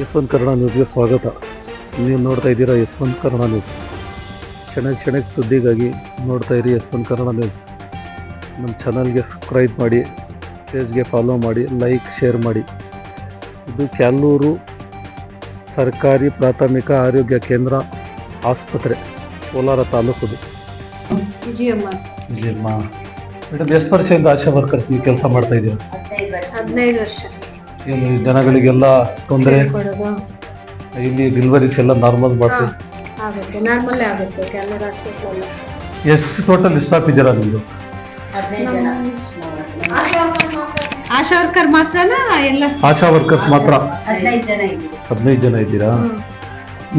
ಯಶವಂತ್ ಕನ್ನಡ ನ್ಯೂಸ್ಗೆ ಸ್ವಾಗತ. ನೀವು ನೋಡ್ತಾ ಇದ್ದೀರಾ ಯಶವಂತ್ ಕನ್ನಡ ನ್ಯೂಸ್. ಕ್ಷಣ ಕ್ಷಣಕ್ಕೆ ಸುದ್ದಿಗಾಗಿ ನೋಡ್ತಾ ಇರಿ ಯಶವಂತ್ ಕನ್ನಡ ನ್ಯೂಸ್. ನಮ್ಮ ಚಾನಲ್ಗೆ ಸಬ್ಸ್ಕ್ರೈಬ್ ಮಾಡಿ ಪೇಜ್ಗೆ ಫಾಲೋ ಮಾಡಿ ಲೈಕ್ ಶೇರ್ ಮಾಡಿ. ಇದು ಕ್ಯಾಲೂರು ಸರ್ಕಾರಿ ಪ್ರಾಥಮಿಕ ಆರೋಗ್ಯ ಕೇಂದ್ರ ಆಸ್ಪತ್ರೆ ಕೋಲಾರ ತಾಲೂಕುದು. ಮೇಡಮ್ ಎಷ್ಟು ವರ್ಷದಿಂದ ಆಶಾ ವರ್ಕರ್ಸ್ ನೀವು ಕೆಲಸ ಮಾಡ್ತಾ ಇದ್ದೀರಾ? ಹದಿನೈದು ವರ್ಷ. ಏನು ಜನಗಳಿಗೆಲ್ಲ ತೊಂದರೆ. ಕೊಡೋದು ಇಲ್ಲಿ ಡೆಲಿವರೀಸ್ ಎಲ್ಲ ನಾರ್ಮಲ್ ಮಾಡ್ತೀವಿ. ಆಗುತ್ತೆ. ನಾರ್ಮಲ್ ಆಗುತ್ತೆ. ಕ್ಯಾಮರಾ ಹಾಸ್ಪಿಟ್ಲಲ್ಲ ಎಷ್ಟು ಟೋಟಲ್ ಸ್ಟಾಫ್ ಇದ್ದೀರಾ ನಿಮ್ಮದು ಜನ ಆಶಾ ವರ್ಕರ್ ಮಾತ್ರ ಎಲ್ಲ ಆಶಾ ವರ್ಕರ್ಸ್ ಮಾತ್ರ. ಹದಿನೈದು ಜನ ಇದ್ದೀವಿ. ಹದಿನೈದು ಜನ ಇದ್ದೀರಾ?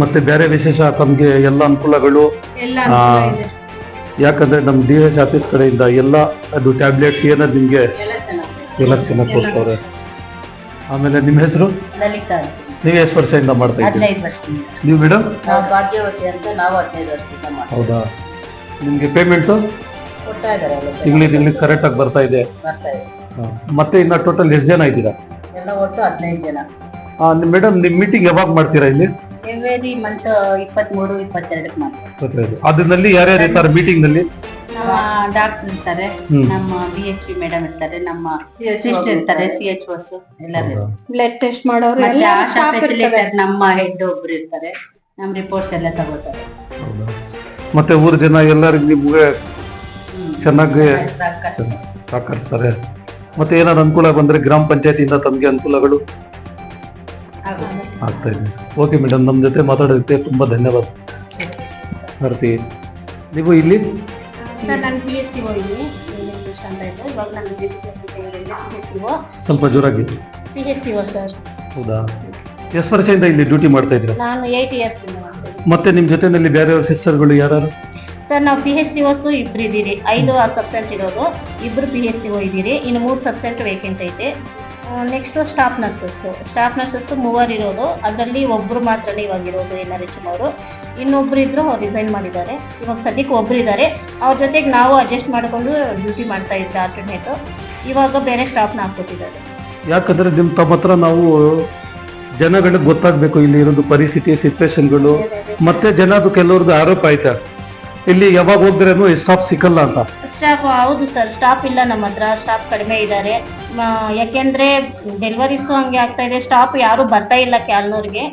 ಮತ್ತೆ ಬೇರೆ ವಿಶೇಷ ತಮಗೆ ಎಲ್ಲ ಅನುಕೂಲಗಳು? ಎಲ್ಲ ಅನುಕೂಲ ಇದೆ. ಯಾಕಂದ್ರೆ ನಮ್ಮ ಡಿ ಎಚ್ ಆಫೀಸ್ ಕಡೆಯಿಂದ ಎಲ್ಲ ಅದು ಟ್ಯಾಬ್ಲೆಟ್ಸ್ ಏನಾದ್ರು ನಿಮಗೆ ಎಲ್ಲ ಚೆನ್ನಾಗಿ ಕೊಡ್ತಾರೆ. ಆಮೇಲೆ ನಿಮ್ಮ ಹೆಸರು? ಲಲಿತಾ ನೀವು ಎಷ್ಟು ವರ್ಷದಿಂದ ಮಾಡ್ತಾ ಇದ್ದೀರಿ? ಹದಿನೈದು ವರ್ಷದಿಂದ. ನೀವು ಮೇಡಮ್? ನಾವು ಭಾಗ್ಯವತಿ ಅಂತ ನಾವು ಹದಿನೈದು ವರ್ಷದಿಂದ ಮಾಡ್ತೀವಿ ಹೌದಾ? ನಿಮಗೆ ಪೇಮೆಂಟು? ಕೊಡ್ತಾ ಇದ್ದಾರೆ. ತಿಂಗ್ಳಿ ಕರೆಕ್ಟಾಗಿ ಬರ್ತಾ ಇದೆ. ಬರ್ತಾ ಇದೆ. ಹಾ. ಮತ್ತೆ ಇನ್ನ ಟೋಟಲ್ ಎಷ್ಟು ಜನ ಇದ್ದೀರಾ? ಎಲ್ಲ ಒಟ್ಟು ಹದಿನೈದು ಜನ. ಮೇಡಮ್ ನಿಮ್ಮ ಮೀಟಿಂಗ್ ಯಾವಾಗ ಮಾಡ್ತೀರಾ ಇಲ್ಲಿ? ಎವ್ರಿ ಮಂತ್ ಇಪ್ಪತ್ಮೂರು ಇಪ್ಪತ್ತೆರಡಕ್ಕೆ ಮಾಡ್ತೀವಿ. ಅದರಲ್ಲಿ ಯಾರ್ಯಾರು ಇರ್ತಾರೆ ಮೀಟಿಂಗ್ನಲ್ಲಿ? ನಮ್ಮ ಡಾಕ್ಟರ್ ಇರ್ತಾರೆ ನಮ್ಮ ಬಿ ಎಚ್ ಮೇಡಮ್ ಇರ್ತಾರೆ ನಮ್ಮ ಸಿಸ್ಟರ್ ಇರ್ತಾರೆ ಸಿ ಎಚ್ ಒಸ್ ಎಲ್ಲರೂ ಬ್ಲಡ್ ಟೆಸ್ಟ್ ಮಾಡೋರು ಮತ್ತೆ ಎಲ್ಲ ಆಶಾ ಫೆಸಿಲಿಟೇಟರ್ ನಮ್ಮ ಹೆಡ್ ಒಬ್ರು ಇರ್ತಾರೆ ನಮ್ಮ ರಿಪೋರ್ಟ್ಸ್ ಎಲ್ಲ ತಗೋತಾರೆ. ಹೌದಾ? ಮತ್ತೆ ಊರ ಜನ ಎಲ್ಲರಿಗೂ ನಿಮ್ಗೆ ಚೆನ್ನಾಗಿ ಸಹಕರಿಸ್ತಾರೆ. ಮತ್ತೆ ಏನಾದ್ರು ಅನುಕೂಲ ಬಂದ್ರೆ ಗ್ರಾಮ ಪಂಚಾಯತಿಯಿಂದ ತಮಗೆ ಅನುಕೂಲಗಳು. ಆಗ್ತಾ ಇದೆ. ಓಕೆ ಮೇಡಮ್ ನಮ್ಮ ಜೊತೆ ಮಾತಾಡೋದಕ್ಕೆ ತುಂಬಾ ಧನ್ಯವಾದ. ಬರ್ತೀವಿ ನೀವು ಇಲ್ಲಿ? ಸರ್ ನಾನು ಪಿ ಎಸ್ ಸಿ ಹೋಗಿದ್ದೀನಿ ಇಂಗ್ಲೀಷ್ ಅಂತ ಇತ್ತು ಇವಾಗ ನಾನು ಪಿ ಎಸ್ ಸಿ ಓ ಸ್ವಲ್ಪ ಜೋರಾಗಿ. P S C O sir ಹೌದಾ? ಎಷ್ಟು ವರ್ಷದಿಂದ ಇಲ್ಲಿ ಡ್ಯೂಟಿ ಮಾಡ್ತಾ ಇದ್ದೀರಾ? ನಾನು ಏಯ್ಟ್ ಇಯರ್ಸ್ ಮತ್ತೆ ನಿಮ್ಮ ಜೊತೆನಲ್ಲಿ ಬೇರೆ ಸಿಸ್ಟರ್ಗಳು ಯಾರು? ಸರ್ ನಾವು ಪಿ ಎಚ್ ಸಿ ಓಸ್ ಇಬ್ರು ಇದ್ದೀರಿ. ಐದು ಸಬ್ಸೆಂಟ್ ಇರೋದು. ಇಬ್ರು ಪಿ ಎಚ್ ಸಿ ಓ ಇದ್ದೀರಿ. ಇನ್ನು ಮೂರು ಸಬ್ಸೆಂಟ್ ವೇಕೆಂಟ್ ಐತೆ. Next staff nurses staff nurses ಮೂವರು ಇರೋದು. ಅದರಲ್ಲಿ ಒಬ್ಬರು ಮಾತ್ರನೇ ಇವಾಗ ಇರೋದು ಎನ್ ಆರ್ ಎಚ್ ಅವರು ಇನ್ನೊಬ್ರು ಇದ್ರು ಅವ್ರು ರಿಸೈನ್ ಮಾಡಿದ್ದಾರೆ. ಇವಾಗ ಸದ್ಯಕ್ಕೆ ಒಬ್ರು ಇದ್ದಾರೆ. ಅವ್ರ ಜೊತೆಗೆ ನಾವು ಅಡ್ಜಸ್ಟ್ ಮಾಡಿಕೊಂಡು ಡ್ಯೂಟಿ ಮಾಡ್ತಾ ಇದ್ದೆ ಆಲ್ಟರ್ನೇಟು ಇವಾಗ ಬೇರೆ ಸ್ಟಾಫ್ನ ಹಾಕ್ಕೊಟ್ಟಿದ್ದಾರೆ. ಯಾಕಂದ್ರೆ ನಿಮ್ಮ ತಮ್ಮ ಹತ್ರ ನಾವು ಜನಗಳಿಗೆ ಗೊತ್ತಾಗಬೇಕು ಇಲ್ಲಿ ಇರೋದು ಪರಿಸ್ಥಿತಿ ಸಿಚುವೇಶನ್ಗಳು ಮತ್ತೆ ಜನದು ಕೆಲವ್ರದ್ದು ಆರೋಪ ಆಯ್ತಾ? ಇಲ್ಲಿ ಯಾವಾಗ ಹೋಗ್ದ್ರೇನು ಸ್ಟಾಪ್ ಸಿಕ್ಕಲ್ಲ ಅಂತ? ಸ್ಟಾಫ್ ಹೌದು ಸರ್ ಸ್ಟಾಫ್ ಇಲ್ಲ ನಮ್ಮ ಹತ್ರ ಸ್ಟಾಫ್ ಕಡಿಮೆ ಇದ್ದಾರೆ. ಯಾಕೆಂದ್ರೆ ಡೆಲಿವರೀಸ್ ಹಂಗೆ ಆಗ್ತಾ ಇದೆ ಸ್ಟಾಫ್ ಯಾರು ಬರ್ತಾ ಇಲ್ಲ ಕ್ಯಾಲ್ನೂರ್ಗೆ.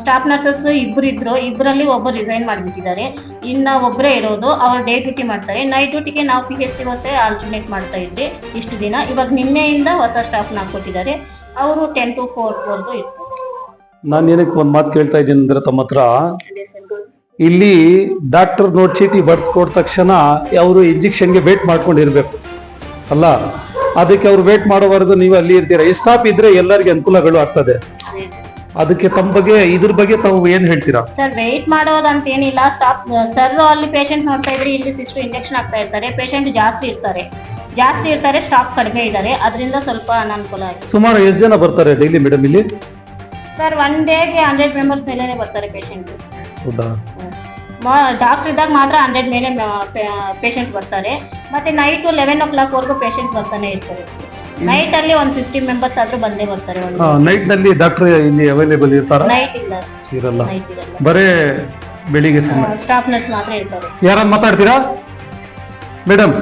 ಸ್ಟಾಫ್ ನರ್ಸಸ್ ಇಬ್ರು ಇದ್ರು ಇಬ್ಬರಲ್ಲಿ ಒಬ್ಬರು ರಿಸೈನ್ ಮಾಡಿಬಿಟ್ಟಿದ್ದಾರೆ. ಇನ್ನ ಒಬ್ಬರೇ ಇರೋದು ಅವ್ರು ಡೇ ಡ್ಯೂಟಿ ಮಾಡ್ತಾರೆ. ನೈಟ್ ಡ್ಯೂಟಿಗೆ ನಾವು ಪಿ ಎಸ್ ಸಿ ಹೊಸೆ ಆಲ್ಟರ್ನೇಟ್ ಮಾಡ್ತಾ ಇದ್ವಿ ಇಷ್ಟು ದಿನ. ಇವಾಗ ನಿನ್ನೆಯಿಂದ ಹೊಸ ಸ್ಟಾಫ್ನ ಹಾಕೊಟ್ಟಿದ್ದಾರೆ ಅವರು ಟೆನ್ ಟು ಫೋರ್ ವರ್ಗೂ ಇತ್ತು ನಾನು ಏನಕ್ಕೆ ಒಂದು ಮಾತು ಕೇಳ್ತಾ ಇದ್ದೀನಿ ಅಂದ್ರೆ ತಮ್ಮ ಹತ್ರ ಇಲ್ಲಿ ಡಾಕ್ಟರ್ ನೋಟ್ ಚೀಟಿ ಬರ್ದು ಕೊಟ್ಟ ತಕ್ಷಣ ಅವರು ಇಂಜೆಕ್ಷನ್ಗೆ ವೇಟ್ ಮಾಡ್ಕೊಂಡಿರ್ಬೇಕು. ಅಲ್ಲ? ಅದಕ್ಕೆ ಅವ್ರು ವೇಟ್ ಮಾಡೋವರೆಗೂ ನೀವು ಅಲ್ಲಿ ಇರ್ತೀರಾ? ಈ ಸ್ಟಾಪ್ ಇದ್ರೆ ಎಲ್ಲರಿಗೆ ಅನುಕೂಲಗಳು ಆಗ್ತದೆ. ಅದಕ್ಕೆ ತಮ್ಮ ಬಗ್ಗೆ ಇದ್ರ ಬಗ್ಗೆ ತಾವು ಏನ್ ಹೇಳ್ತೀರಾ? ಸರ್ ವೆಯ್ಟ್ ಮಾಡೋದಂತ ಏನಿಲ್ಲ ಸ್ಟಾಪ್ ಸರ್ ಅಲ್ಲಿ ಪೇಷಂಟ್ ನೋಡ್ತಾ ಇದ್ರೆ ಇಲ್ಲಿ ಸಿಸ್ಟರ್ ಇಂಜೆಕ್ಷನ್ ಆಗ್ತಾ ಇರ್ತಾರೆ. ಪೇಷಂಟ್ ಜಾಸ್ತಿ ಇರ್ತಾರೆ. ಜಾಸ್ತಿ ಇರ್ತಾರೆ ಸ್ಟಾಪ್ ಕಡಿಮೆ ಇದ್ದಾರೆ. ಅದರಿಂದ ಸ್ವಲ್ಪ ಅನಾನುಕೂಲ ಆಗಿದೆ. ಸುಮಾರು ಎಷ್ಟು ಜನ ಬರ್ತಾರೆ ಡೈಲಿ ಮೇಡಮ್ ಇಲ್ಲಿ? ಸರ್ ಒನ್ ಡೇಗೆ ಹಂಡ್ರೆಡ್ ಮೆಂಬರ್ಸ್ ಮೇಲೆನೆ ಬರ್ತಾರೆ ಪೇಷಂಟ್ ಹೌದಾ? ಡಾಕ್ಟರ್ ಇದ್ದಾಗ ಮಾತ್ರ ಹಂಡ್ರೆಡ್ ಮೇಲೆ ಪೇಷಂಟ್ ಬರ್ತಾರೆ. ಮತ್ತೆ ನೈಟ್ ಲೆವೆನ್ ಓ ಕ್ಲಾಕ್ ವರೆಗೂ ಪೇಷಂಟ್ ಬರ್ತಾನೆ ಇರ್ತಾರೆ. ನೈಟ್ ಅಲ್ಲಿ ಒಂದ್ ಫಿಫ್ಟಿ ಮೆಂಬರ್ಸ್ ಆದ್ರೂ ಬಂದೇ ಬರ್ತಾರೆ ನೈಟ್ನಲ್ಲಿ ಡಾಕ್ಟರ್ ಇಲ್ಲಿ ಅವೈಲೇಬಲ್ ಇರ್ತಾರ? ನೈಟ್ ಇಲ್ಲ ಇರಲ್ಲ. ಬರೇ ಬೆಳಿಗ್ಗೆ ಸಮಯ ಸ್ಟಾಫ್ ನರ್ಸ್ ಮಾತ್ರ ಇರ್ತಾರೆ. ಯಾರನ್ನ ಮಾತಾಡ್ತೀರಾ? ಮೇಡಮ್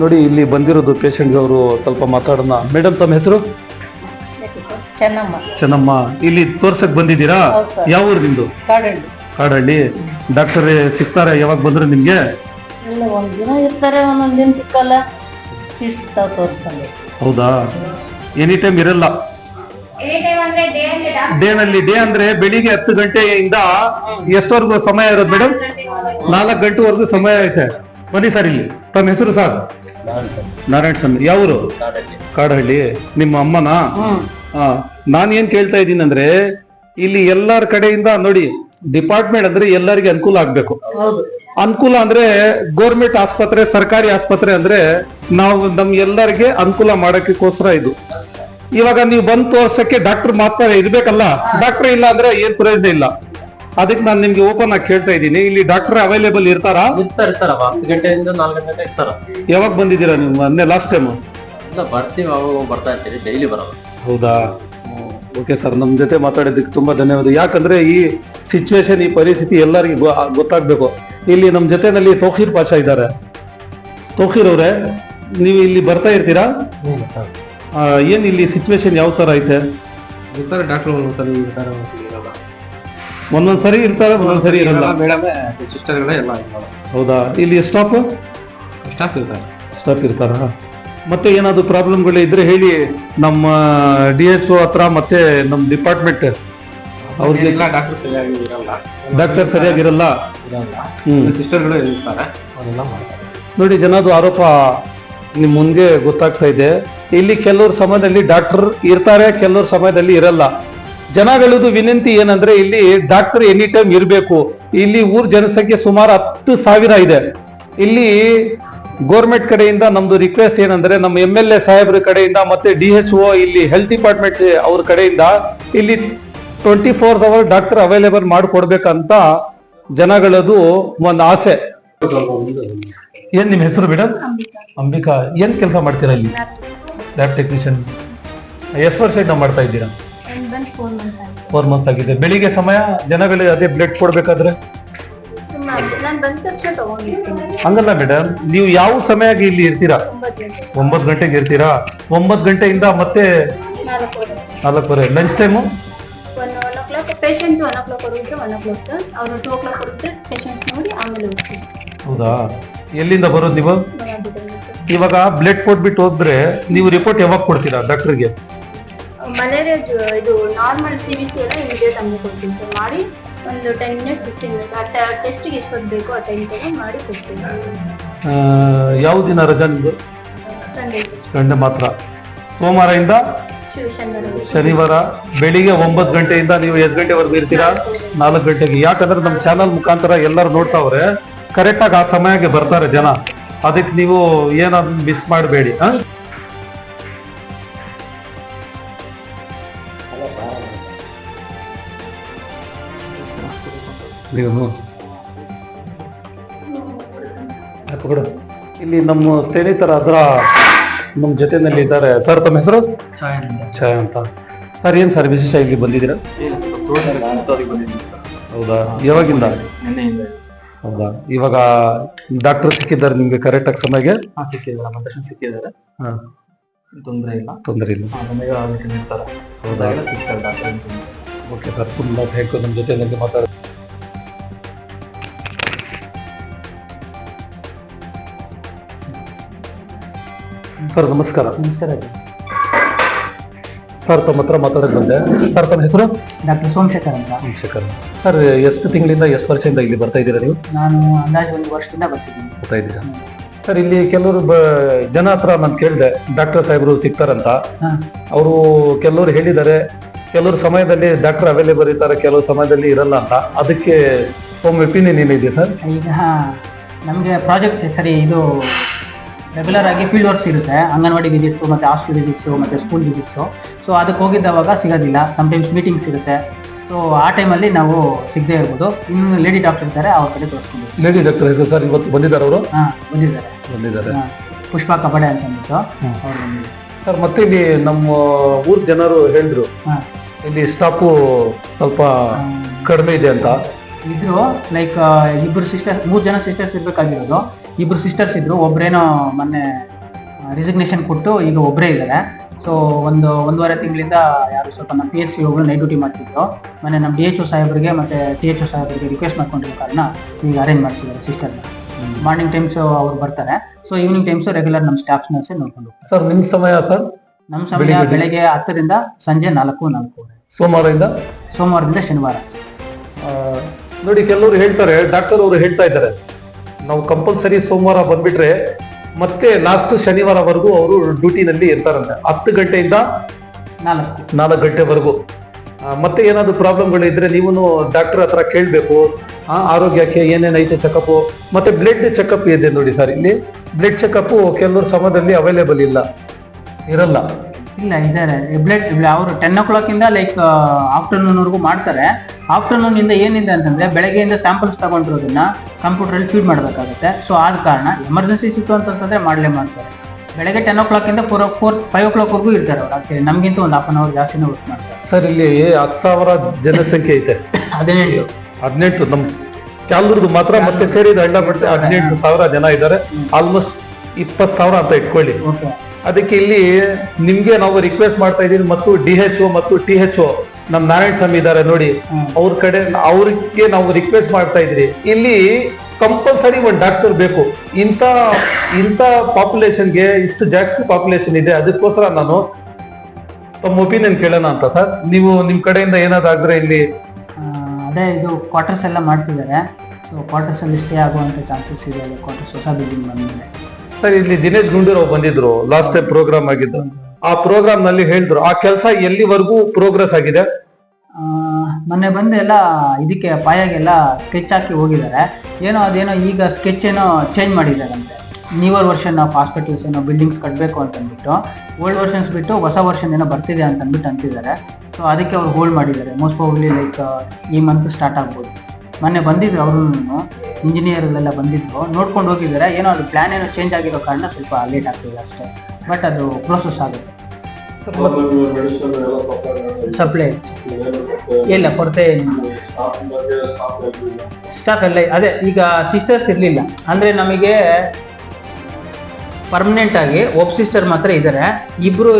ನೋಡಿ ಇಲ್ಲಿ ಬಂದಿರೋದು ಪೇಷಂಟ್ ಅವರು ಸ್ವಲ್ಪ ಮಾತಾಡೋಣ. ಮೇಡಮ್ ತಮ್ಮ ಹೆಸರು? ಚೆನ್ನಮ್ಮ. ಚೆನ್ನಮ್ಮ ಇಲ್ಲಿ ತೋರ್ಸಕ್ ಬಂದಿದ್ದೀರಾ? ಹೌದು ಸರ್. ಯಾವ ಊರು ನಿಮ್ದು ಕಾಡಳ್ಳಿ ಕಾಡಹಳ್ಳಿ. ಡಾಕ್ಟರ್ ಸಿಗ್ತಾರೆ ಯಾವಾಗ ಬಂದ್ರು ನಿಮ್ಗೆ? ಇಲ್ಲ ಒಂದ್ ದಿನ ಇರ್ತಾರೆ ಒಂದೊಂದ್ ದಿನ ಸಿಕ್ಕಲ್ಲ. ಶಿಸ್ಟ್ ತಾವ್ ತೋರ್ಸ್ಕೊಂಡು ಹೌದಾ? ಎನಿ ಟೈಮ್ ಇರಲ್ಲ. ಡೇನಲ್ಲಿ ಡೇ ಅಂದ್ರೆ ಬೆಳಿಗ್ಗೆ ಹತ್ತು ಗಂಟೆಯಿಂದ ಎಷ್ಟವರೆಗೂ ಸಮಯ ಇರೋದು ಮೇಡಮ್? ನಾಲ್ಕು ಗಂಟೆವರೆಗೂ ಸಮಯ ಐತೆ. ಬನ್ನಿ ಸರ್ ಇಲ್ಲಿ. ತಮ್ಮ ಹೆಸರು ಸರ್? ನಾರಾಯಣ ಸ್ವಾಮಿ ಯಾವ ಊರು ಕಾಡಹಳ್ಳಿ. ನಿಮ್ಮ ಅಮ್ಮನಾ? ಹ್ಮ್. ನಾನ್ ಏನ್ ಕೇಳ್ತಾ ಇದ್ದೀನಿ ಅಂದ್ರೆ ಇಲ್ಲಿ ಎಲ್ಲರ ಕಡೆಯಿಂದ ನೋಡಿ ಡಿಪಾರ್ಟ್ಮೆಂಟ್ ಅಂದ್ರೆ ಎಲ್ಲರಿಗೆ ಅನುಕೂಲ ಆಗ್ಬೇಕು. ಹೌದು. ಅನುಕೂಲ ಅಂದ್ರೆ ಗೋರ್ಮೆಂಟ್ ಆಸ್ಪತ್ರೆ ಸರ್ಕಾರಿ ಆಸ್ಪತ್ರೆ ಅಂದ್ರೆ ನಾವು ನಮ್ ಎಲ್ಲರಿಗೆ ಅನುಕೂಲ ಮಾಡಕ್ಕೋಸ್ಕರ ಇದು. ಇವಾಗ ನೀವು ಬಂದ್ ತೋರ್ಸಕ್ಕೆ ಡಾಕ್ಟರ್ ಮಾತ್ರ ಇರ್ಬೇಕಲ್ಲ? ಡಾಕ್ಟರ್ ಇಲ್ಲ ಅಂದ್ರೆ ಏನ್ ಪ್ರಯೋಜನ ಇಲ್ಲ. ಅದಕ್ಕೆ ನಾನು ನಿಮ್ಗೆ ಓಪನ್ ಆಗಿ ಕೇಳ್ತಾ ಇದ್ದೀನಿ. ಇಲ್ಲಿ ಡಾಕ್ಟರ್ ಅವೈಲೇಬಲ್ ಇರ್ತಾರಾ? ಇರ್ತಾರ ಹತ್ತು ಗಂಟೆಯಿಂದ ನಾಲ್ಕು ಗಂಟೆ ಇರ್ತಾರ. ಯಾವಾಗ ಬಂದಿದ್ದೀರಾ ನೀವು? ಮೊನ್ನೆ ಲಾಸ್ಟ್ ಟೈಮ್ ಇಲ್ಲ ಬರ್ತೀವಿ ಅವಾಗ ಬರ್ತಾ ಇರ್ತೀರಿ ಡೈಲಿ ಬರೋದು. ಹೌದಾ? ಓಕೆ ಸರ್ ನಮ್ಮ ಜೊತೆ ಮಾತಾಡಿದ್ದಕ್ಕೆ ತುಂಬ ಧನ್ಯವಾದ. ಯಾಕಂದ್ರೆ ಈ ಸಿಚುವೇಶನ್ ಈ ಪರಿಸ್ಥಿತಿ ಎಲ್ಲರಿಗೂ ಗೊತ್ತಾಗಬೇಕು. ಇಲ್ಲಿ ನಮ್ಮ ಜೊತೆನಲ್ಲಿ ತೋಖೀರ್ ಪಾಷ ಇದ್ದಾರೆ. ತೋಖೀರ್ ಅವರೇ ನೀವು ಇಲ್ಲಿ ಬರ್ತಾ ಇರ್ತೀರಾ? ಏನು ಇಲ್ಲಿ ಸಿಚುವೇಶನ್ ಯಾವ ಥರ ಐತೆ? ಇರ್ತಾರೆ ಡಾಕ್ಟರ್ ಒಂದೊಂದ್ಸರಿ ಇರ್ತಾರೆ ಒಂದೊಂದ್ಸಲಿ ಇರಲ್ಲ. ಒಂದೊಂದ್ ಸರಿ ಇರ್ತಾರೆ ಒಂದೊಂದ್ ಸರಿ ಇರಲ್ಲ ಮೇಡಮೇ ಸಿಸ್ಟರ್ಗಳೇ ಎಲ್ಲ ಇರಲ್ಲ. ಹೌದಾ? ಇಲ್ಲಿ ಸ್ಟಾಪ್ ಸ್ಟಾಫ್ ಇರ್ತಾರೆ. ಸ್ಟಾಫ್ ಇರ್ತಾರ? ಮತ್ತೆ ಏನಾದರೂ ಪ್ರಾಬ್ಲಮ್ಗಳು ಇದ್ರೆ ಹೇಳಿ ನಮ್ಮ ಡಿ ಎಚ್ ಹತ್ರ ಮತ್ತೆ ನಮ್ಮ ಡಿಪಾರ್ಟ್ಮೆಂಟ್ ಅವ್ರಿಗೆ ಎಲ್ಲ ಡಾಕ್ಟರ್ ಸರಿಯಾಗಿ ಇರಲ್ಲ ಡಾಕ್ಟರ್ ಸರಿಯಾಗಿರಲ್ಲ. ಇರಲ್ಲ. ಸಿಸ್ಟರ್ಗಳು ಇರ್ತಾರೆ. ಅವರೆಲ್ಲ ಮಾಡ್ತಾರೆ. ನೋಡಿ ಜನದು ಆರೋಪ ನಿಮ್ಮ ಮುಂದೆ ಗೊತ್ತಾಗ್ತಾ ಇದೆ. ಇಲ್ಲಿ ಕೆಲವ್ರ ಸಮಯದಲ್ಲಿ ಡಾಕ್ಟರ್ ಇರ್ತಾರೆ ಕೆಲವ್ರ ಸಮಯದಲ್ಲಿ ಇರಲ್ಲ. ಜನಗಳದು ವಿನಂತಿ ಏನಂದ್ರೆ ಇಲ್ಲಿ ಡಾಕ್ಟರ್ ಎನಿ ಟೈಮ್ ಇರಬೇಕು. ಇಲ್ಲಿ ಊರ್ ಜನಸಂಖ್ಯೆ ಸುಮಾರು ಹತ್ತು ಸಾವಿರ ಇದೆ. ಇಲ್ಲಿ ಗೋರ್ಮೆಂಟ್ ಕಡೆಯಿಂದ ನಮ್ದು ರಿಕ್ವೆಸ್ಟ್ ಏನಂದ್ರೆ ನಮ್ಮ ಎಂ ಎಲ್ ಎ ಸಾಹೇಬ್ರ ಕಡೆಯಿಂದ ಮತ್ತೆ ಡಿ ಎಚ್ ಒ ಇಲ್ಲಿ ಹೆಲ್ತ್ ಡಿಪಾರ್ಟ್ಮೆಂಟ್ ಅವ್ರ ಕಡೆಯಿಂದ ಇಲ್ಲಿ twenty four hour doctor available ಮಾಡಿಕೊಡ್ಬೇಕಂತ ಜನಗಳದು ಒಂದು ಆಸೆ. ಏನ್ ನಿಮ್ಮ ಹೆಸರು ಮೇಡಮ್ ಅಂಬಿಕಾ. ಏನ್ ಕೆಲಸ ಮಾಡ್ತೀರಾ ಇಲ್ಲಿ? ಲ್ಯಾಬ್ ಟೆಕ್ನಿಷಿಯನ್ ಎಷ್ಟು ವರ್ಷ ನಾವು ಮಾಡ್ತಾ ಇದ್ದೀರಾ? ಫೋರ್ ಮಂತ್ಸ್ ಆಗಿದೆ. ಬೆಳಿಗ್ಗೆ ಸಮಯ ಜನಗಳಿಗೆ ಅದೇ ಬ್ಲಡ್ ಕೊಡ್ಬೇಕಾದ್ರೆ? ಹಂಗಲ್ಲ ಮೇಡಮ್ ನೀವು ಯಾವ ಸಮಯಕ್ಕೆ ಇಲ್ಲಿ ಇರ್ತೀರಾ? ಒಂಬತ್ತು ಗಂಟೆಗೆ ಇರ್ತೀರಾ? ಒಂಬತ್ತು ಗಂಟೆಯಿಂದ ಮತ್ತೆ ನಾಲ್ಕೂವರೆ. ಲಂಚ್ ಟೈಮು ಹೌದಾ? ಎಲ್ಲಿಂದ ಬರೋದು ನೀವು? ಇವಾಗ ಬ್ಲಡ್ ಕೊಟ್ಬಿಟ್ಟು ಹೋದ್ರೆ ನೀವು ರಿಪೋರ್ಟ್ ಯಾವಾಗ ಕೊಡ್ತೀರಾ ಡಾಕ್ಟರ್ಗೆ ಮಲೇರಿಯಾ ಇದು ನಾರ್ಮಲ್ ಸಿ ಸಿ ಎಲ್ಲ ಇಮಿಡಿಯೇಟ್ ಕೊಡ್ತೀವಿ ಸರ್ ಮಾಡಿ ಒಂದು ಟೆನ್ ಮಿನಿಟ್ಸ್ ಫಿಫ್ಟೀನ್ ಮಿನಿಟ್ಸ್ ಆ ಟೆಸ್ಟಿಗೆ ಎಷ್ಟೊತ್ತು ಬೇಕೋ ಆ ಟೈಮ್ ತಗೊಂಡು ಮಾಡಿ ಕೊಡ್ತೀನಿ. ಯಾವ ದಿನ ರಜಾ ನಿಮ್ದು? ಸಂಡೇ ಸಂಡೆ ಮಾತ್ರ. ಸೋಮವಾರದಿಂದ ಶಿವ ಶನಿವಾರ. ಶನಿವಾರ ಬೆಳಿಗ್ಗೆ ಒಂಬತ್ತು ಗಂಟೆಯಿಂದ ನೀವು ಎಷ್ಟು ಗಂಟೆವರೆಗೂ ಇರ್ತೀರಾ? ನಾಲ್ಕು ಗಂಟೆಗೆ. ಯಾಕಂದ್ರೆ ನಮ್ಮ ಚಾನಲ್ ಮುಖಾಂತರ ಎಲ್ಲರೂ ನೋಡ್ತಾವ್ರೆ ಕರೆಕ್ಟಾಗಿ ಆ ಸಮಯಕ್ಕೆ ಬರ್ತಾರೆ ಜನ. ಅದಕ್ಕೆ ನೀವು ಏನಾದ್ರು ಮಿಸ್ ಮಾಡಬೇಡಿ ನೀವು ಆಯ್ತು ಬಿಡು. ಇಲ್ಲಿ ನಮ್ಮ ಸ್ನೇಹಿತರ ಹತ್ರ ನಮ್ಮ ಜೊತೆನಲ್ಲಿ ಇದ್ದಾರೆ. ಸರ್ ತಮ್ಮ ಹೆಸರು? ಛಾಯಾ ಅಂತ. ಸರ್ ಏನು ಸರ್ ವಿಶೇಷ ಇಲ್ಲಿ ಬಂದಿದ್ದೀರಾ? ಹೌದಾ? ಯಾವಾಗಿಂದ? ಹೌದಾ? ಇವಾಗ ಡಾಕ್ಟರ್ ಸಿಕ್ಕಿದ್ದಾರೆ ನಿಮ್ಗೆ ಕರೆಕ್ಟ್ ಆಗಿ ಸಮಯಕ್ಕೆ? ಸಿಕ್ಕಿದ್ದಾರೆ. ಹಾ. ತೊಂದರೆ ಇಲ್ಲ. ತೊಂದರೆ ಇಲ್ಲ. ಹೌದಾ? ಓಕೆ ಸರ್ ತುಂಬಾ ಥ್ಯಾಂಕ್ ಯು ನಮ್ಮ ಜೊತೆನಲ್ಲಿ ಮಾತಾಡ ಸರ್ ನಮಸ್ಕಾರ. ನಮಸ್ಕಾರ. ಸರ್ ತಮ್ಮ ಹತ್ರ ಮಾತಾಡೋದು ಬಂದೆ ಸರ್ ತಮ್ಮ ಹೆಸರು? ಡಾಕ್ಟರ್ ಸೋಮಶೇಖರ್ ಅಂತ. ಸೋಮಶೇಖರ್. ಸರ್ ಎಷ್ಟು ತಿಂಗಳಿಂದ ಎಷ್ಟು ವರ್ಷದಿಂದ ಇಲ್ಲಿ ಬರ್ತಾ ಇದ್ದೀರಾ ನೀವು? ನಾನು ಅಂದಾಜು ಒಂದು ವರ್ಷದಿಂದ ಬರ್ತಿದ್ದೀನಿ. ಬರ್ತಾ ಇದ್ದೀರಾ? ಸರ್ ಇಲ್ಲಿ ಕೆಲವರು ಬ ಜನ ಹತ್ರ ನಾನು ಕೇಳಿದೆ ಡಾಕ್ಟರ್ ಸಾಹೇಬರು ಸಿಗ್ತಾರಂತ. ಅವರು ಕೆಲವರು ಹೇಳಿದ್ದಾರೆ ಕೆಲವರು ಸಮಯದಲ್ಲಿ ಡಾಕ್ಟರ್ ಅವೈಲೇಬಲ್ ಇರ್ತಾರೆ ಕೆಲವು ಸಮಯದಲ್ಲಿ ಇರಲ್ಲ ಅಂತ. ಅದಕ್ಕೆ ಒಮ್ಮೆ ಒಪಿನಿಯನ್ ಏನಿದೆ ಸರ್? ಈಗ ನಮಗೆ ಪ್ರಾಜೆಕ್ಟ್ ಸರಿ ಇದು ರೆಗ್ಯುಲರ್ ಆಗಿ ಫೀಲ್ಡ್ ವರ್ಕ್ಸ್ ಇರುತ್ತೆ. ಅಂಗನವಾಡಿ ವಿಸಿಟ್ಸು ಮತ್ತು ಹಾಸ್ಟೆಲ್ ವಿಸಿಟ್ಸು ಮತ್ತು ಸ್ಕೂಲ್ ವಿಸಿಟ್ಸು ಸೊ ಅದಕ್ಕೆ ಹೋಗಿದ್ದವಾಗ ಸಿಗೋದಿಲ್ಲ. ಸಮ್ಟೈಮ್ಸ್ ಮೀಟಿಂಗ್ಸ್ ಇರುತ್ತೆ. ಸೊ ಆ ಟೈಮಲ್ಲಿ ನಾವು ಸಿಗದೇ ಇರ್ಬೋದು. ಇನ್ನು ಲೇಡಿ ಡಾಕ್ಟರ್ ಇದ್ದಾರೆ ಅವ್ರ ಕಡೆ ತೋರಿಸ್ಕೊಂಡು ಲೇಡಿ ಡಾಕ್ಟರ್ ಹೆಸರು ಸರ್ ಇವತ್ತು ಬಂದಿದ್ದಾರೆ ಅವರು? ಹಾಂ ಬಂದಿದ್ದಾರೆ. ಬಂದಿದ್ದಾರೆ. ಹಾ. ಪುಷ್ಪಾ ಕಬಡೆ ಅಂತ ಅಂದ್ಬಿಟ್ಟು ಅವ್ರು ಬಂದಿದ್ದಾರೆ. ಸರ್ ಮತ್ತೆ ಇಲ್ಲಿ ನಮ್ಮ ಊರ್ ಜನರು ಹೇಳಿದ್ರು. ಹಾಂ. ಇಲ್ಲಿ ಸ್ಟಾಫು ಸ್ವಲ್ಪ ಕಡಿಮೆ ಇದೆ ಅಂತ. ಇದ್ರು ಲೈಕ್ ಇಬ್ರು ಸಿಸ್ಟರ್ ಮೂರು ಜನ ಸಿಸ್ಟರ್ಸ್ ಇರ್ಬೇಕಾಗಿರೋದು. ಇಬ್ರು ಸಿಸ್ಟರ್ಸ್ ಇದ್ರು. ಒಬ್ರೇನೋ ಮೊನ್ನೆ ರಿಸಿಗ್ನೇಷನ್ ಕೊಟ್ಟು ಈಗ ಒಬ್ಬರೇ ಇದ್ದಾರೆ ಸೊ ಒಂದು ಒಂದೂವರೆ ತಿಂಗಳಿಂದ ಯಾರು ಸ್ವಲ್ಪ ನಮ್ಮ ಪಿ ಎಸ್ ಸಿ ಒಬ್ರು ನೈಟ್ ಡ್ಯೂಟಿ ಮಾಡ್ತಿದ್ರು. ಮೊನ್ನೆ ನಮ್ಮ ಡಿ ಎಚ್ ಒ ಸಾಹೇಬ್ರಿಗೆ ಮತ್ತೆ ಟಿ ಎಚ್ ಒ ಸಾಹೇಬ್ರಿಗೆ ರಿಕ್ವೆಸ್ಟ್ ಮಾಡ್ಕೊಂಡಿರೋ ಕಾರಣ ಈಗ ಅರೇಂಜ್ ಮಾಡಿಸಿದ್ದಾರೆ ಸಿಸ್ಟರ್ನ ಮಾರ್ನಿಂಗ್ ಟೈಮ್ಸ್ ಅವ್ರು ಬರ್ತಾರೆ. ಸೊ ಈವ್ನಿಂಗ್ ಟೈಮ್ಸ್ ರೆಗ್ಯುಲರ್ ನಮ್ಮ ಸ್ಟಾಫ್ ನರ್ಸೇ ನೋಡ್ಕೊಂಡು ಸರ್ ನಿಮ್ಮ ಸಮಯ ಸರ್? ನಮ್ಮ ಸಮಯ ಬೆಳಗ್ಗೆ ಹತ್ತರಿಂದ ಸಂಜೆ ನಾಲ್ಕು ನಾಲ್ಕು ಸೋಮವಾರದಿಂದ? ಸೋಮವಾರದಿಂದ ಶನಿವಾರ. ನೋಡಿ ಕೆಲವರು ಹೇಳ್ತಾರೆ ಡಾಕ್ಟರ್ ಅವರು ಹೇಳ್ತಾ ಇದ್ದಾರೆ. ನಾವು ಕಂಪಲ್ಸರಿ ಸೋಮವಾರ ಬಂದ್ಬಿಟ್ರೆ ಮತ್ತೆ ಲಾಸ್ಟ್ ಶನಿವಾರವರೆಗೂ ಅವರು ಡ್ಯೂಟಿನಲ್ಲಿ ಇರ್ತಾರಂತೆ. ಹತ್ತು ಗಂಟೆಯಿಂದ ನಾಲ್ಕು. ನಾಲ್ಕು ಗಂಟೆವರೆಗೂ. ಮತ್ತೆ ಏನಾದರೂ ಪ್ರಾಬ್ಲಮ್ಗಳು ಇದ್ರೆ ನೀವು ಡಾಕ್ಟರ್ ಹತ್ರ ಕೇಳಬೇಕು. ಆರೋಗ್ಯಕ್ಕೆ ಏನೇನೈತೆ ಚೆಕಪ್ಪು ಮತ್ತೆ ಬ್ಲಡ್ ಚೆಕಪ್ ಇದೆ ನೋಡಿ ಸರ್ ಇಲ್ಲಿ ಬ್ಲಡ್ ಚೆಕಪ್ಪು ಕೆಲವರು ಸಮಯದಲ್ಲಿ ಅವೈಲೇಬಲ್ ಇಲ್ಲ. ಇರಲ್ಲ. ಇಲ್ಲ ಇದ್ದಾರೆ. ಬ್ಲಡ್ ಅವರು ಟೆನ್ ಓ ಕ್ಲಾಕಿಂದ ಇಂದ ಲೈಕ್ ಆಫ್ಟರ್ನೂನ್ವರೆಗೂ ಮಾಡ್ತಾರೆ. ಆಫ್ಟರ್ನೂನ್ ಇಂದ ಏನಿದೆ ಅಂತಂದ್ರೆ ಬೆಳಗ್ಗೆಯಿಂದ ಸ್ಯಾಂಪಲ್ಸ್ ತಗೊಂಡಿರೋದನ್ನ ಕಂಪ್ಯೂಟರ್ ಅಲ್ಲಿ ಫೀಡ್ ಮಾಡಬೇಕಾಗುತ್ತೆ. ಸೊ ಆದ ಕಾರಣ ಎಮರ್ಜೆನ್ಸಿ ಸಿಕ್ತು ಅಂತಂದ್ರೆ ಮಾಡಲೇ ಮಾಡ್ತಾರೆ. ಬೆಳಗ್ಗೆ ಟೆನ್ ಓ ಕ್ಲಾಕ್ ಇಂದ four four five o'clock ವರೆಗೂ ಇರ್ತಾರೆ ಅವ್ರು. ಆಕ್ಚುಲಿ ನಮಗಿಂತ ಒಂದು ಹಾಫ್ ಅನ್ ಅವರ್ ಜಾಸ್ತಿನೇ ವರ್ಕ್ ಮಾಡ್ತಾರೆ. ಸರ್ ಇಲ್ಲಿ ಹತ್ತು ಸಾವಿರ ಜನಸಂಖ್ಯೆ ಐತೆ. ಹದಿನೆಂಟು. ಹದಿನೆಂಟು ನಮ್ಮ ಕ್ಯಾಲೂರ್ದು ಮಾತ್ರ ಮತ್ತೆ ಸೇರಿದ ಹಳ್ಳ ಬಟ್ಟೆ ಹದಿನೆಂಟು. ಸಾವಿರ ಜನ ಇದ್ದಾರೆ. ಆಲ್ಮೋಸ್ಟ್ ಇಪ್ಪತ್ತು ಸಾವಿರ ಅಂತ ಇಟ್ಕೊಳ್ಳಿ. ಅದಕ್ಕೆ ಇಲ್ಲಿ ನಿಮ್ಗೆ ನಾವು ರಿಕ್ವೆಸ್ಟ್ ಮಾಡ್ತಾ ಇದ್ದೀವಿ ಮತ್ತು ಡಿ ಎಚ್ ಒ ಮತ್ತು ಟಿ ಎಚ್ ಒ ನಮ್ ನಾರಾಯಣ ಸ್ವಾಮಿ ಇದ್ದಾರೆ ನೋಡಿ. ಅವ್ರ ಕಡೆ ಅವ್ರಿಗೆ ನಾವು ರಿಕ್ವೆಸ್ಟ್ ಮಾಡ್ತಾ ಇದ್ರಿ. ಇಲ್ಲಿ ಕಂಪಲ್ಸರಿ ಒಂದು ಡಾಕ್ಟರ್ ಬೇಕು. ಇಂಥ ಇಂಥ ಪಾಪ್ಯುಲೇಷನ್ಗೆ ಇಷ್ಟು ಜಾಸ್ತಿ ಪಾಪ್ಯುಲೇಷನ್ ಇದೆ ಅದಕ್ಕೋಸ್ಕರ ನಾನು ತಮ್ಮ ಒಪಿನಿಯನ್ ಕೇಳೋಣ ಅಂತ ಸರ್. ನೀವು ನಿಮ್ಮ ಕಡೆಯಿಂದ ಏನಾದಾದ್ರೆ ಇಲ್ಲಿ ಅದೇ ಇದು ಕ್ವಾರ್ಟರ್ಸ್ ಎಲ್ಲ ಮಾಡ್ತಿದ್ದಾರೆ. ಸೊ ಕ್ವಾರ್ಟರ್ಸ್ ಅಲ್ಲಿ ಸ್ಟೇ ಆಗುವಂತ ಚಾನ್ಸಸ್ ಇದೆ ಕ್ವಾರ್ಟರ್ಸ್ ಹೊಸ ಬಿಲ್ಡಿಂಗ್ ಬಂದ್ಮೇಲೆ. ಸರ್ ಇಲ್ಲಿ ದಿನೇಶ್ ಗುಂಡೂರಾವ್ ಬಂದಿದ್ರು. ಲಾಸ್ಟ್ ಟೈಮ್ ಪ್ರೋಗ್ರಾಮ್ ಆಗಿದ್ದು. ಆ ಪ್ರೋಗ್ರಾಮ್ನಲ್ಲಿ ಹೇಳಿದ್ರು. ಆ ಕೆಲಸ ಎಲ್ಲಿವರೆಗೂ ಪ್ರೋಗ್ರೆಸ್ ಆಗಿದೆ? ಮೊನ್ನೆ ಬಂದು ಎಲ್ಲ ಇದಕ್ಕೆ ಪಾಯಾಗೆಲ್ಲ ಸ್ಕೆಚ್ ಹಾಕಿ ಹೋಗಿದ್ದಾರೆ. ಏನೋ ಅದೇನೋ ಈಗ ಸ್ಕೆಚ್ ಏನೋ ಚೇಂಜ್ ಮಾಡಿದಾರಂತೆ ನ್ಯೂವರ್ ವರ್ಷನ್ ಆಫ್ ಹಾಸ್ಪಿಟಲ್ಸ್ ಏನೋ ಬಿಲ್ಡಿಂಗ್ಸ್ ಕಟ್ಟಬೇಕು ಅಂತ ಅಂದ್ಬಿಟ್ಟು ಓಲ್ಡ್ ವರ್ಷನ್ಸ್ ಬಿಟ್ಟು ಹೊಸ ವರ್ಷನ್ ಏನೋ ಬರ್ತಿದೆ ಅಂತ ಅಂದ್ಬಿಟ್ಟು ಅಂತಿದ್ದಾರೆ. ಸೊ ಅದಕ್ಕೆ ಅವ್ರು ಹೋಲ್ಡ್ ಮಾಡಿದ್ದಾರೆ. ಮೋಸ್ಟ್ ಪ್ರಾಬ್ಲಿ ಲೈಕ್ ಈ ಮಂತ್ ಸ್ಟಾರ್ಟ್ ಆಗ್ಬೋದು. ಮೊನ್ನೆ ಬಂದಿದ್ರು ಅವರು ಇಂಜಿನಿಯರ್ಗಳೆಲ್ಲ ಬಂದಿದ್ರು. ನೋಡ್ಕೊಂಡು ಹೋಗಿದ್ದಾರೆ. ಏನೋ ಅದು ಪ್ಲಾನ್ ಏನೋ ಚೇಂಜ್ ಆಗಿರೋ ಕಾರಣ ಸ್ವಲ್ಪ ಲೇಟ್ ಆಗ್ತಿದೆ ಅಷ್ಟೇ. ಬಟ್ ಅದು ಪ್ರೋಸೆಸ್ ಆಗುತ್ತೆ. ಸಪ್ಲೈ ಇಲ್ಲ ಕೊರತೆ ಸ್ಟಾಫ್ ಎಲ್ಲ ಅದೇ ಈಗ ಸಿಸ್ಟರ್ಸ್ ಇರಲಿಲ್ಲ. ಅಂದ್ರೆ ನಮಗೆ ಪರ್ಮನೆಂಟ್ ಆಗಿ ಒಬ್ಬ ಸಿಸ್ಟರ್ ಮಾತ್ರ ಇದ್ದಾರೆ ಇಬ್ರು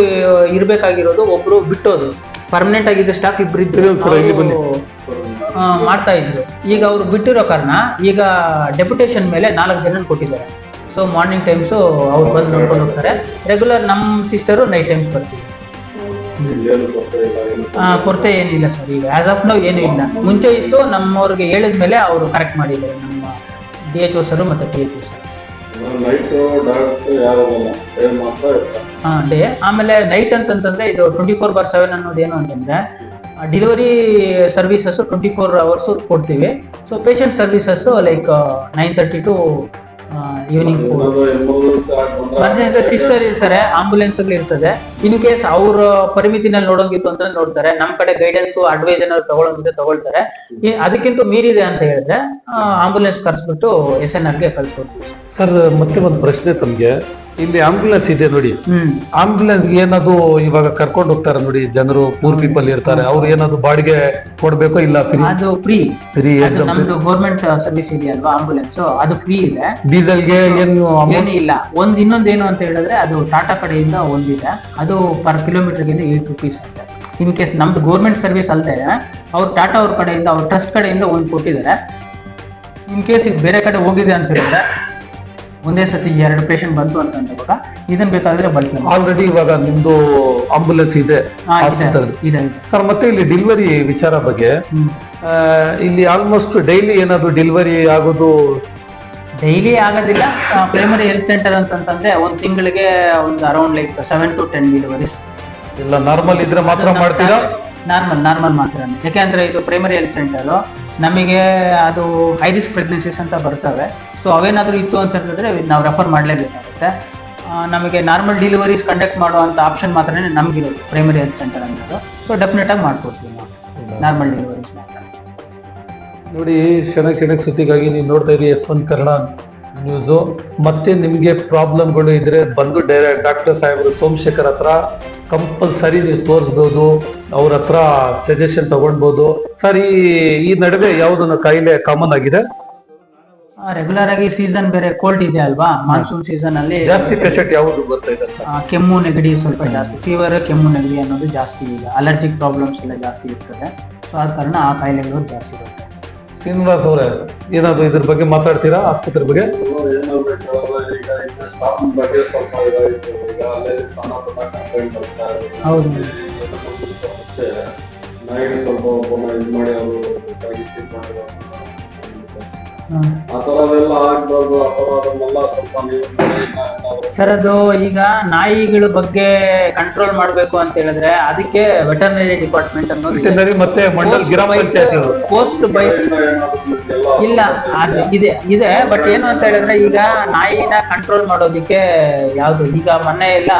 ಇರಬೇಕಾಗಿರೋದು ಒಬ್ರು ಬಿಟ್ಟೋದು. ಪರ್ಮನೆಂಟ್ ಆಗಿದ್ದ ಸ್ಟಾಫ್ ಇಬ್ರು ಇದ್ದರು ಸರ್, ಇಲ್ಲಿ ಬನ್ನಿ. ಅವ್ರು, ಮಾಡ್ತಾ ಇದ್ರು. ಈಗ ಅವ್ರು ಬಿಟ್ಟಿರೋ ಕಾರಣ ಈಗ ಡೆಪ್ಯುಟೇಷನ್ ಮೇಲೆ ನಾಲ್ಕು ಜನ ಕೊಟ್ಟಿದ್ದಾರೆ. ಸೊ ಮಾರ್ನಿಂಗ್ ಟೈಮ್ಸು ಅವ್ರು ಬಂದು ನೋಡ್ಕೊಂಡು ಹೋಗ್ತಾರೆ. ರೆಗ್ಯುಲರ್ ನಮ್ಮ ಸಿಸ್ಟರು ನೈಟ್ ಟೈಮ್ಸ್ ಬರ್ತೀವಿ. ಆ, ಕೊರತೆ ಏನಿಲ್ಲ ಸರ್ ಈಗ ಆಸ್ ಆಫ್ ನೌ ಏನೂ ಇಲ್ಲ. ಮುಂಚೆ ಇತ್ತು ನಮ್ಮವ್ರಿಗೆ ಹೇಳಿದ ಮೇಲೆ ಅವರು ಕರೆಕ್ಟ್ ಮಾಡಿದ್ದಾರೆ ನಮ್ಮ ಡಿ ಎಚ್ ಓಸರು ಸರ್ ಮತ್ತು ಟಿ ಎಚ್ ಓ ಸರ್ ಹಾಂ ಹಾ ಡೇ. ಆಮೇಲೆ ನೈಟ್ ಅಂತಂತಂದ್ರೆ ಇದು ಟ್ವೆಂಟಿ ಫೋರ್ ಬಾರ್ ಸೆವೆನ್ ಅನ್ನೋದು ಏನು ಅಂತಂದ್ರೆ delivery services twenty four hours ಕೊಡ್ತೀವಿ. So patient services like nine thirty to evening ಮಧ್ಯಾಹ್ನದ ಸಿಸ್ಟರ್ ಇರ್ತಾರೆ ಆಂಬುಲೆನ್ಸ್ ಇರ್ತದೆ. ಇನ್ ಕೇಸ್ ಅವ್ರ ಪರಿಮಿತಿನಲ್ಲಿ ನೋಡೋಂಗಿತ್ತು ಅಂತ ನೋಡ್ತಾರೆ. ನಮ್ ಕಡೆ ಗೈಡೆನ್ಸ್ ಅಡ್ವೈಸ್ ಏನಾದ್ರು ತಗೊಳಂಗಿದ್ರೆ ತಗೊಳ್ತಾರೆ. ಅದಕ್ಕಿಂತ ಮೀರಿದೆ ಅಂತ ಹೇಳಿದ್ರೆ ಆಂಬುಲೆನ್ಸ್ ಕರ್ಸ್ಬಿಟ್ಟು ಎಸ್ ಎನ್ ಆರ್ಗೆ ಕಳ್ಸ್ಕೊಡ್ತೀವಿ. ಸರ್, ಮತ್ತೆ ಒಂದು ಪ್ರಶ್ನೆ ತಮ್ಗೆ. ಇಲ್ಲಿ ಆಂಬ್ಯುಲೆನ್ಸ್ ಇದೆ ನೋಡಿ. ಆಂಬ್ಯುಲೆನ್ಸ್ ಏನದು ಇವಾಗ ಕರ್ಕೊಂಡು ಹೋಗ್ತಾರೆ ನೋಡಿ ಜನರು ಪೂರ್ ಪೀಪಲ್ ಇರ್ತಾರೆ. ಅವ್ರು ಏನಾದ್ರು ಬಾಡಿಗೆ ಕೊಡ್ಬೇಕು ಇಲ್ಲ ಫ್ರೀ ಅದು ಫ್ರೀ ಫ್ರೀ ನಮ್ದು ಗೌರ್ಮೆಂಟ್ ಸರ್ವಿಸ್ ಇದೆಯಲ್ವಾ ಆಂಬುಲೆನ್ಸ್ ಅದು ಫ್ರೀ ಇದೆ. ಡೀಸೆಲ್ಗೆ ಏನು ಏನು ಇಲ್ಲ. ಒಂದ್ ಇನ್ನೊಂದೇನು ಅಂತ ಹೇಳಿದ್ರೆ ಅದು ಟಾಟಾ ಕಡೆಯಿಂದ ಒಂದಿದೆ. ಅದು ಪರ್ ಕಿಲೋಮೀಟರ್ಗೆ ಏಟ್ ರುಪೀಸ್ ಇದೆ ಇನ್ ಕೇಸ್ ನಮ್ದು ಗೌರ್ಮೆಂಟ್ ಸರ್ವಿಸ್ ಅಲ್ಲದೆ ಅವ್ರು ಟಾಟಾ ಅವ್ರ ಕಡೆಯಿಂದ ಅವ್ರ ಟ್ರಸ್ಟ್ ಕಡೆಯಿಂದ ಒಂದು ಕೊಟ್ಟಿದ್ದಾರೆ. ಇನ್ ಕೇಸ್ ಬೇರೆ ಕಡೆ ಹೋಗಿದೆ ಅಂತ ಹೇಳಿದ್ರೆ ಒಂದೇ ಸತಿ ಎರಡು ಪೇಷಂಟ್ ಬಂತು ಅಂತ ಅಂದಾಗ ಇದನ್ನ ಬೇಕಾದ್ರೆ ಬಳಕೆ ಆಲ್ರೆಡಿ ಇವಾಗ ನಿಮ್ದು ಆಂಬುಲೆನ್ಸ್ ಇದೆ. ಹಾ, ಇದೆ. hospital ದು. ಇದೆ. ಇದೆ ಸರ್ ಮತ್ತೆ ಇಲ್ಲಿ ಡೆಲಿವರಿ ವಿಚಾರ ಬಗ್ಗೆ ಆ, ಇಲ್ಲಿ ಆಲ್ಮೋಸ್ಟ್ ಡೈಲಿ ಏನಾದ್ರು ಡಿಲಿವರಿ ಆಗೋದು? ಡೈಲಿ ಆಗೋದಿಲ್ಲ. ಪ್ರೈಮರಿ ಹೆಲ್ತ್ ಸೆಂಟರ್ ಅಂತಂತಂದ್ರೆ ಒಂದು ತಿಂಗಳಿಗೆ ಒಂದು around like seven to ten delivery ಇಲ್ಲ ನಾರ್ಮಲ್ ಇದ್ರೆ ಮಾತ್ರ ಮಾಡ್ತೀರಾ? ನಾರ್ಮಲ್ ನಾರ್ಮಲ್ ಮಾತ್ರ. ಯಾಕೆಂದ್ರೆ ಇದು ಪ್ರೈಮರಿ ಹೆಲ್ತ್ ಸೆಂಟರ್ ನಮಗೆ ಅದು ಹೈ ರಿಸ್ಕ್ ಪ್ರೆಗ್ನೆನ್ಸೀಸ್ ಅಂತ ಬರ್ತವೆ. ಸೊ ಅವೇನಾದರೂ ಇತ್ತು ಅಂತ ಹೇಳಿದ್ರೆ ನಾವು ರೆಫರ್ ಮಾಡಲೇಬೇಕಾಗುತ್ತೆ. ನಮಗೆ ನಾರ್ಮಲ್ ಡಿಲಿವರೀಸ್ ಕಂಡಕ್ಟ್ ಮಾಡುವಂಥ ಆಪ್ಷನ್ ಮಾತ್ರನೇ ನಮಗಿರೋದು ಪ್ರೈಮರಿ ಹೆಲ್ತ್ ಸೆಂಟರ್ ಅನ್ನೋದು. ಸೊ ಡೆಫಿನೆಟ್ ಆಗಿ ಮಾಡ್ಕೊಡ್ತೀವಿ ನಾವು ನಾರ್ಮಲ್ ಡಿಲಿವರೀಸ್ ಮಾತ್ರ. ನೋಡಿ, ಕ್ಷಣ ಕ್ಷಣಕ್ಕೆ ಸುದ್ದಿಗಾಗಿ ನೀವು ನೋಡ್ತಾ ಇದ್ದೀವಿ ಎಸ್ ಒನ್ ಕನ್ನಡ ನ್ಯೂಸು ಮತ್ತೆ ನಿಮಗೆ ಪ್ರಾಬ್ಲಮ್ಗಳು ಇದ್ರೆ ಬಂದು ಡೈರೆಕ್ಟ್ ಡಾಕ್ಟರ್ ಸಾಹೇಬರು ಸೋಮಶೇಖರ್ ಹತ್ರ ಕಂಪಲ್ಸರಿ ನೀವು ತೋರಿಸ್ಬೋದು, ಅವ್ರ ಹತ್ರ ಸಜೆಷನ್ ತಗೊಳ್ಬೋದು. ಸರ್, ಈ ಈ ನಡುವೆ ಯಾವುದನ್ನು ಕಾಯಿಲೆ ಕಾಮನ್ ಆಗಿದೆ? ರೆಗ್ಯುಲರ್ ಆಗಿ ಸೀಸನ್ ಬೇರೆ ಕೋಲ್ಡ್ ಇದೆ ಅಲ್ವಾ? ಮಾನ್ಸೂನ್ ಸೀಸನ್ ಅಲ್ಲಿ ಜಾಸ್ತಿ ಪೇಷಂಟ್ ಯಾವುದು ಬರ್ತಾ ಇದೆ ಸರ್? ಆ, ಕೆಮ್ಮು ನೆಗಡಿ ಸ್ವಲ್ಪ ಜಾಸ್ತಿ. ಫೀವರ್ ಕೆಮ್ಮು ನೆಗಡಿ ಅನ್ನೋದು ಜಾಸ್ತಿ ಈಗ. ಅಲರ್ಜಿಕ್ ಪ್ರಾಬ್ಲಮ್ಸ್ ಎಲ್ಲ ಜಾಸ್ತಿ ಇರ್ತದೆ. ಸೊ ಆ ಕಾರಣ ಆ ಕಾಯಿಲೆಗಳು ಜಾಸ್ತಿ ಇರುತ್ತೆ. ಶ್ರೀನಿವಾಸ್ ಅವರೇ ಏನಾದ್ರು ಇದ್ರ ಬಗ್ಗೆ ಮಾತಾಡ್ತೀರಾ? ಆಸ್ಪತ್ರೆ ಬಗ್ಗೆ? ಇದೆ ಹೌದು. ಸ್ವಲ್ಪ ಇದು ಮಾಡಿ ಅವರು. ಆ ತರದೆಲ್ಲ ಆಗ್ಬಾರ್ದು ಆ ತರದನ್ನೆಲ್ಲ ಸ್ವಲ್ಪ ನೀವು ನೋಡಿ ಸರ್ ಅದು ಈಗ ನಾಯಿಗಳ ಬಗ್ಗೆ ಕಂಟ್ರೋಲ್ ಮಾಡಬೇಕು ಅಂತ ಹೇಳಿದ್ರೆ ಅದಕ್ಕೆ ವೆಟರ್ನರಿ ಡಿಪಾರ್ಟ್ಮೆಂಟ್ ಅನ್ನೋದು ವೆಟರ್ನರಿ ಮತ್ತೆ ಮಂಡಲ್ ಗ್ರಾಮ ಪಂಚಾಯತಿ ಪೋಸ್ಟ್ ಬೈ ಇಲ್ಲ ಅದು ಇದೆ ಇದೆ. ಬಟ್ ಏನು ಅಂತ ಹೇಳಿದ್ರೆ ಈಗ ನಾಯಿನ ಕಂಟ್ರೋಲ್ ಮಾಡೋದಿಕ್ಕೆ ಯಾವ್ದು? ಈಗ ಮೊನ್ನೆ ಎಲ್ಲ